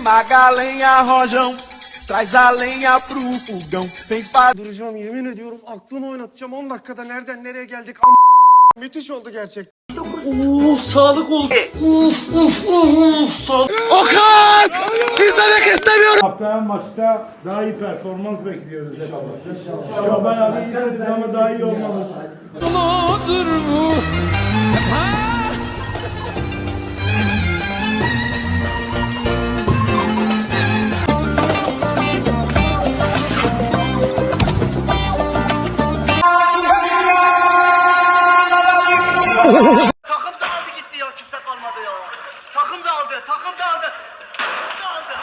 queima a galinha, rojão. Traz a lenha pro fogão. Vem fazer. Duracağım yemin ediyorum aklımı oynatacağım 10 dakikada nereden nereye geldik am müthiş oldu gerçek. Oo sağlık olsun. Uf uf uf sağlık. Okan! İzlemek istemiyorum. Haftaya maçta daha iyi performans bekliyoruz inşallah. Çoban abi iyisiniz ama daha iyi olmalı. Takım dağıldı gitti ya kimse kalmadı ya. Takım dağıldı takım dağıldı. Dağıldı.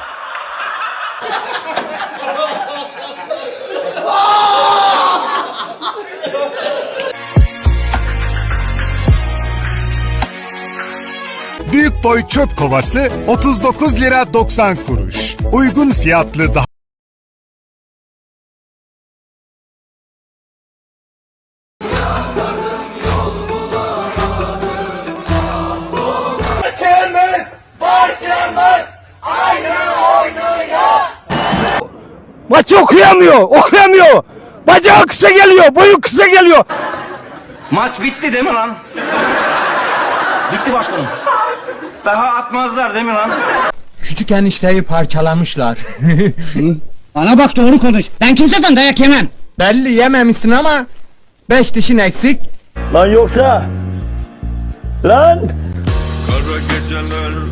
Büyük boy çöp kovası 39 lira 90 kuruş. Uygun fiyatlı daha Maçı okuyamıyor, okuyamıyor. Bacağı kısa geliyor, boyu kısa geliyor. Maç bitti değil mi lan? bitti başkanım. Daha atmazlar değil mi lan? Küçük enişteyi parçalamışlar. Bana bak doğru konuş. Ben kimseden dayak yemem. Belli yememişsin ama beş dişin eksik. Lan yoksa... Lan!